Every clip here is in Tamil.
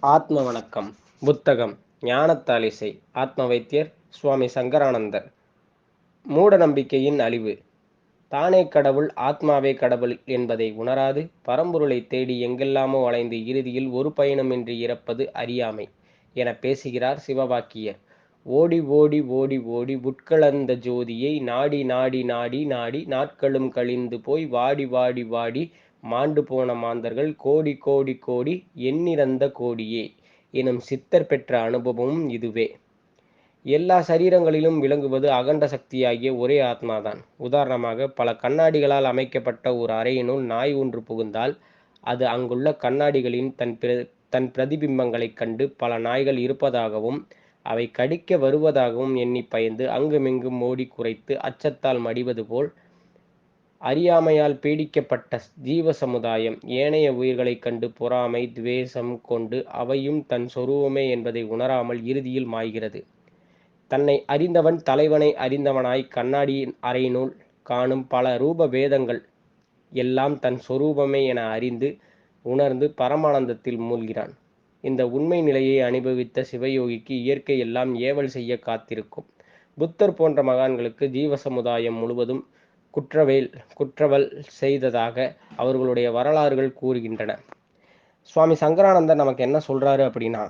ஆத்ம வணக்கம் புத்தகம் ஞானத்தாலிசை ஆத்ம வைத்தியர் சுவாமி சங்கரானந்தர். மூட நம்பிக்கையின் அழிவு. தானே கடவுள் ஆத்மாவே கடவுள் என்பதை உணராது பரம்பொருளை தேடி எங்கெல்லாமோ அலைந்து இறுதியில் ஒரு பயணமின்றி இறப்பது அறியாமை என பேசுகிறார் சிவவாக்கியர். ஓடி ஓடி ஓடி ஓடி உட்கலந்த ஜோதியை நாடி நாடி நாடி நாடி நாட்களும் கழிந்து போய் வாடி வாடி வாடி மாண்டு போன மாந்தர்கள் கோடி கோடி கோடி எண்ணிறந்த கோடியே எனும் சித்தர் பெற்ற அனுபவமும் இதுவே. எல்லா சரீரங்களிலும் விளங்குவது அகண்ட சக்தியாகிய ஒரே ஆத்மாதான். உதாரணமாக பல கண்ணாடிகளால் அமைக்கப்பட்ட ஒரு அறையினுள் நாய் ஒன்று புகுந்தால் அது அங்குள்ள கண்ணாடிகளின் தன் பிர தன் பிரதிபிம்பங்களைக் கண்டு பல நாய்கள் இருப்பதாகவும் அவை கடிக்க வருவதாகவும் எண்ணி பயந்து அங்குமிங்கும் ஓடி குறைத்து அச்சத்தால் மடிவது போல் அறியாமையால் பீடிக்கப்பட்ட ஜீவ சமுதாயம் ஏனைய உயிர்களைக் கண்டு பொறாமை துவேஷம் கொண்டு அவையும் தன் சொரூபமே என்பதை உணராமல் இறுதியில் மாய்கிறது. தன்னை அறிந்தவன் தலைவனை அறிந்தவனாய் கண்ணாடியின் அறையினுள் காணும் பல ரூப வேதங்கள் எல்லாம் தன் சொரூபமே என அறிந்து உணர்ந்து பரமானந்தத்தில் மூழ்கிறான். இந்த உண்மை நிலையை அனுபவித்த சிவயோகிக்கு இயற்கை எல்லாம் ஏவல் செய்ய காத்திருக்கும். புத்தர் போன்ற மகான்களுக்கு ஜீவ சமுதாயம் முழுவதும் குற்றவேல் குற்றவல் செய்ததாக அவர்களுடைய வரலாறுகள் கூறுகின்றன. சுவாமி சங்கரானந்தர் நமக்கு என்ன சொல்கிறாரு அப்படின்னா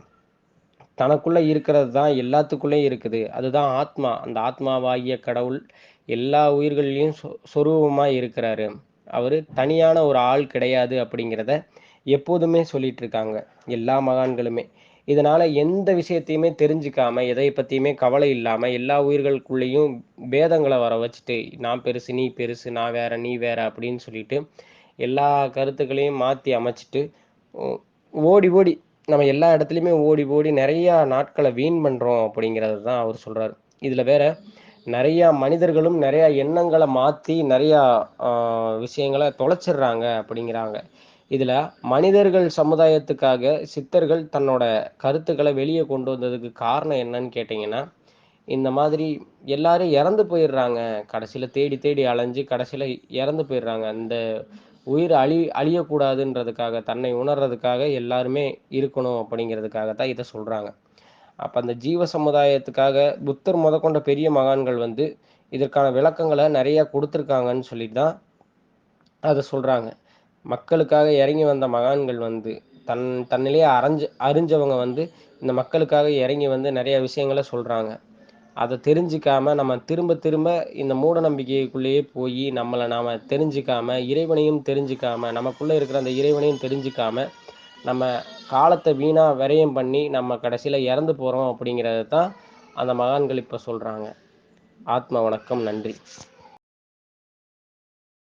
தனக்குள்ளே இருக்கிறது தான் எல்லாத்துக்குள்ளேயும் இருக்குது. அதுதான் ஆத்மா. அந்த ஆத்மாவாகிய கடவுள் எல்லா உயிர்கள்லையும் சொ சொரூபமாக இருக்கிறாரு. அவர் தனியான ஒரு ஆள் கிடையாது அப்படிங்கிறத எப்போதுமே சொல்லிட்டு இருக்காங்க. எல்லா மகான்களுமே. இதனால எந்த விஷயத்தையுமே தெரிஞ்சுக்காம எதை பத்தியுமே கவலை இல்லாம எல்லா உயிர்களுக்குள்ளேயும் பேதங்களை வர வச்சுட்டு நான் பெருசு நீ பெருசு நான் வேற நீ வேற அப்படின்னு சொல்லிட்டு எல்லா கருத்துக்களையும் மாத்தி அமைச்சிட்டு ஓடி ஓடி நம்ம எல்லா இடத்துலையுமே ஓடி ஓடி நிறைய நாட்களை வீண் பண்றோம் அப்படிங்கிறது தான் அவர் சொல்றாரு. இதுல வேற நிறைய மனிதர்களும் நிறைய எண்ணங்களை மாத்தி நிறைய விஷயங்களை தொலைச்சிடுறாங்க அப்படிங்கிறாங்க. இதில் மனிதர்கள் சமுதாயத்துக்காக சித்தர்கள் தன்னோட கருத்துக்களை வெளியே கொண்டு வந்ததுக்கு காரணம் என்னன்னு கேட்டிங்கன்னா இந்த மாதிரி எல்லாரும் இறந்து போயிடுறாங்க. கடைசியில் தேடி தேடி அலைஞ்சு கடைசியில் இறந்து போயிடுறாங்க. அந்த உயிர் அழி அழியக்கூடாதுன்றதுக்காக தன்னை உணர்றதுக்காக எல்லாருமே இருக்கணும் அப்படிங்கிறதுக்காக தான் இதை சொல்கிறாங்க அப்போ அந்த ஜீவ சமுதாயத்துக்காக புத்தர் முதற்கொண்ட பெரிய மகான்கள் வந்து இதற்கான விளக்கங்களை நிறைய கொடுத்துருக்காங்கன்னு சொல்லி தான் அதை சொல்கிறாங்க மக்களுக்காக இறங்கி வந்த மகான்கள் வந்து தன் தன்னிலேயே அரைஞ்சு அறிஞ்சவங்க வந்து இந்த மக்களுக்காக இறங்கி வந்து நிறைய விஷயங்களை சொல்கிறாங்க அதை தெரிஞ்சிக்காம நம்ம திரும்ப திரும்ப இந்த மூட நம்பிக்கைக்குள்ளேயே போய் நம்மளை நாம் தெரிஞ்சிக்காம இறைவனையும் தெரிஞ்சிக்காம நமக்குள்ளே இருக்கிற அந்த இறைவனையும் தெரிஞ்சிக்காம நம்ம காலத்தை வீணாக விரயம் பண்ணி நம்ம கடைசியில் இறந்து போகிறோம் அப்படிங்கிறத தான் அந்த மகான்கள் இப்போ சொல்கிறாங்க ஆத்ம வணக்கம் நன்றி.